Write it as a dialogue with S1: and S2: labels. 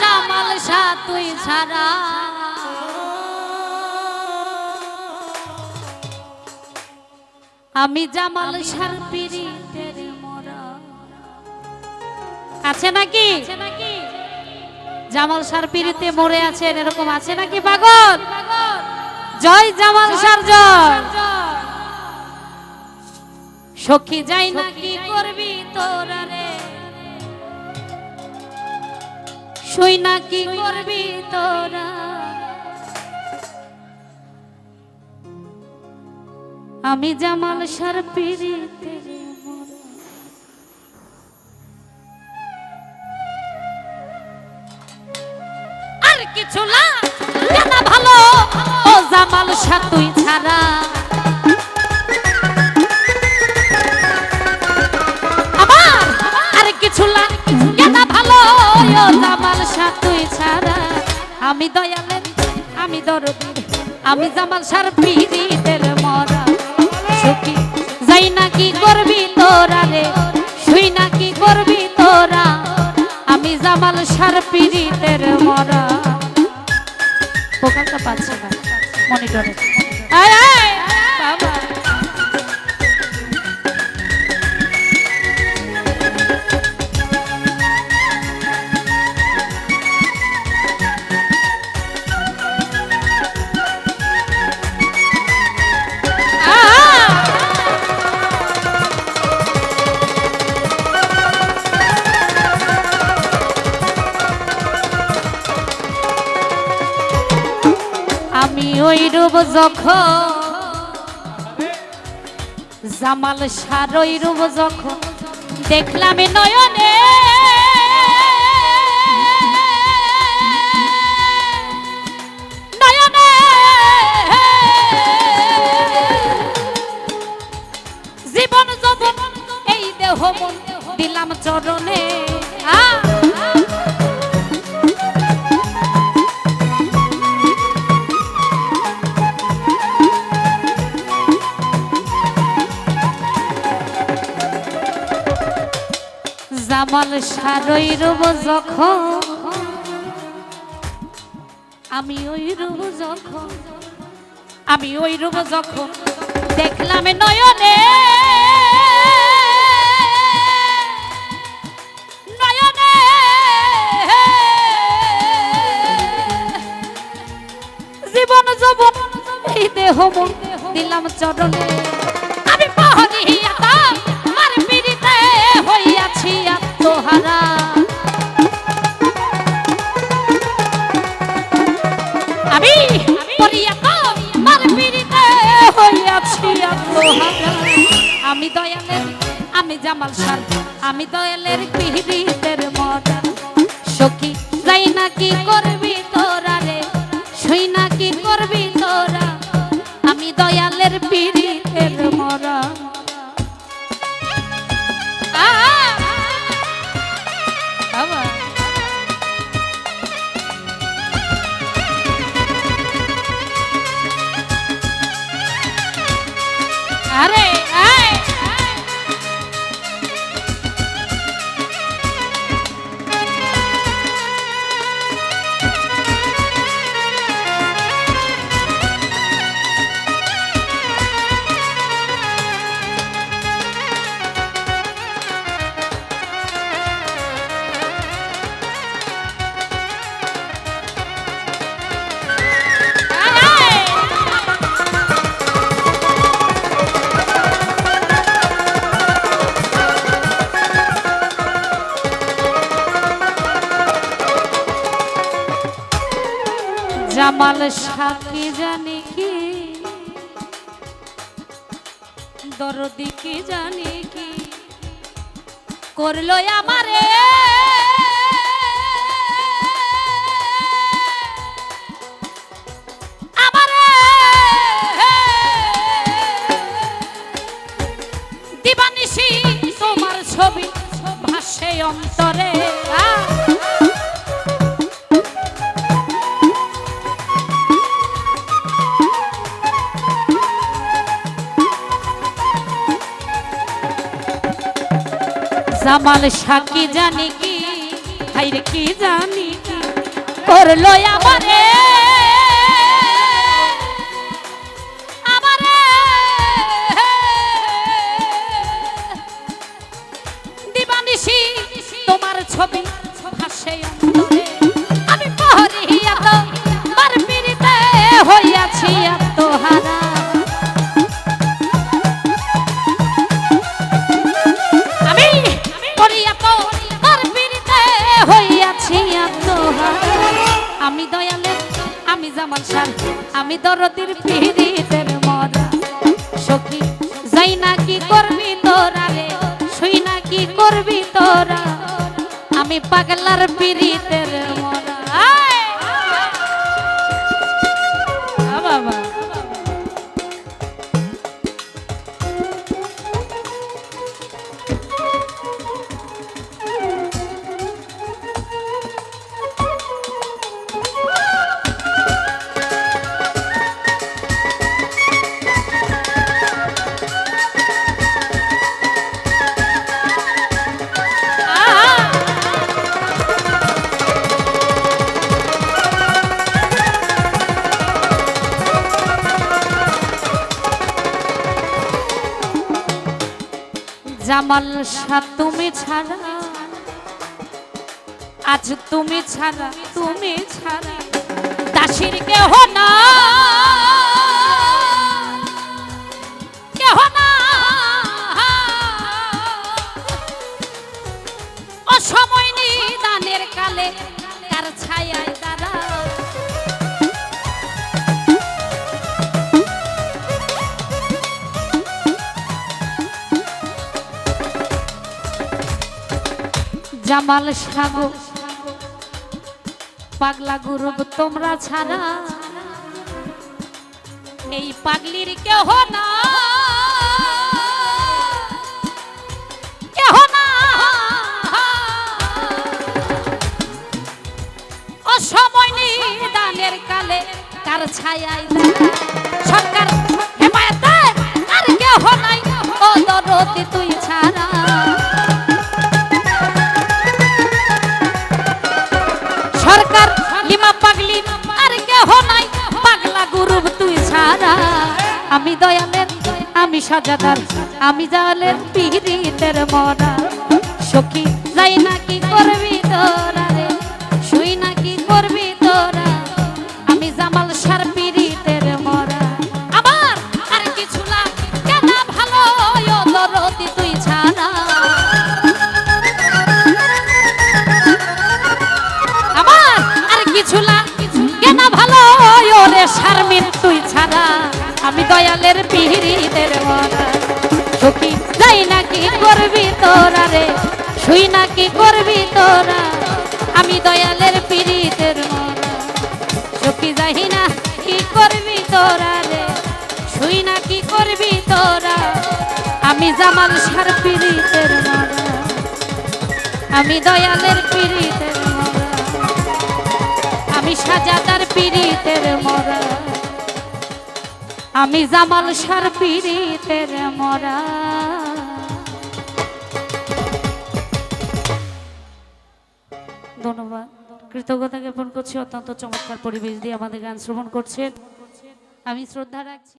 S1: জামাল শাহ তুই ছাড়া। আমি জামাল শাহর পিরিতের মরা। আছে নাকি? জামাল শাহর পিরিতে মরে আছেন এরকম আছে নাকি পাগল? জয় জামাল শাহর জয়। সখী যাই না কি করবি তোরা রে না কি করবি তোরা? আমি জামাল সার পিড়িতে আর কিছু না ভালো, ও জামাল শাহ তুই ছাড়া। আমি দয়ালের, আমি দরদির, আমি জামাল সার পিরি তেল মরা। সুখী যাই না কি করবি তোরা রে, শুই না কি করবি তোরা, আমি জামাল শাহ পিরিতের মরা। পোকালটা পাচ্ছে না, মনিটরে। আয় আয় আমি ওই রূপ যখন, জামাল সার ওই রূপ যখন, দেখলাম নয়নে। জীবন যৌবন এই দেহ দিলাম চরণে। আ জামাল সারই রূপ যখন। আমি ওই রূপ যখন। আমি ওই রূপ যখন। দেখলাম নয়নে। নয়নে। জীবন দেহ দিলাম চরণে। আমি পাহরিয়া হইয়াছি আমি পড়িয়া আমার পিড়িতে হইয়াছি আমি দয়ালের, আমি জামাল সার। আমি দয়ালের পিড়িতের মজা। সখী, যাই না কি করবি তোরা রে? শুই না কি করবি তোরা? আমি দয়ালের পিড়িতের আরে জামাল সাথী জানি কি? দরদি কি জানি কি? করল আমারে। দিবানিশি, তোমার ছবি ভাসে অন্তরে। জামাল শাকি জানি কি? হাইরে কি জানি কি? করল আমারে। আমারে। দিবানিশি তোমার ছবি আমি দয়ালে, আমি জামাল সার আমি দরদির পিড়িতের মরা। সখী, যাই না কি করবি তোরা রে? শুই না কি করবি তোরা? আমি পাগলার পিড়িতের মরা। জামাল শাহ তুমি ছাড়া। আজ তুমি ছাড়া তুমি ছাড়া। দাসির কেহ না জামাল সাগো। পাগলা গুরু তোমরা ছাড়া এই পাগলির কেহ না। কেহ না। অসময় কালে কার সরকার আর কেহ নাই। তুই ছাড়া আমি দয়ালের, আমি সাজাদার, আমি জালের পিড়িতের মরা। সখী, যাই না কি করবি তোরা রে? শুই না কি করবি তোরা? আমি জামাল সার পিড়িতের মরা। আবার আর কিছু না কেন ভালো ও দরদি তুই ছাড়া। আমার আর কিছু না কেন ভালো ওরে শারমিন তুই ছাড়া। আমি দয়ালের পিহিরিদের মরা। সখী যাই না কি করবি তোরা রে? শুই না কি করবি তোরা? আমি দয়ালের পিড়িতের মরা। সখী যাই না কি করবি তোরা রে? শুই না কি করবি তোরা? আমি জামাল সার পিড়িতের মরা। আমি দয়ালের পিড়িতের মরা। আমি সাজাদার পিড়িতের মরা। আমি জামাল সার পিড়িতের মরা। ধন্যবাদ। কৃতজ্ঞতা জ্ঞাপন করছি, অত্যন্ত চমৎকার পরিবেশ দিয়ে আমাদের গান শ্রবণ করছেন। আমি শ্রদ্ধা রাখছি।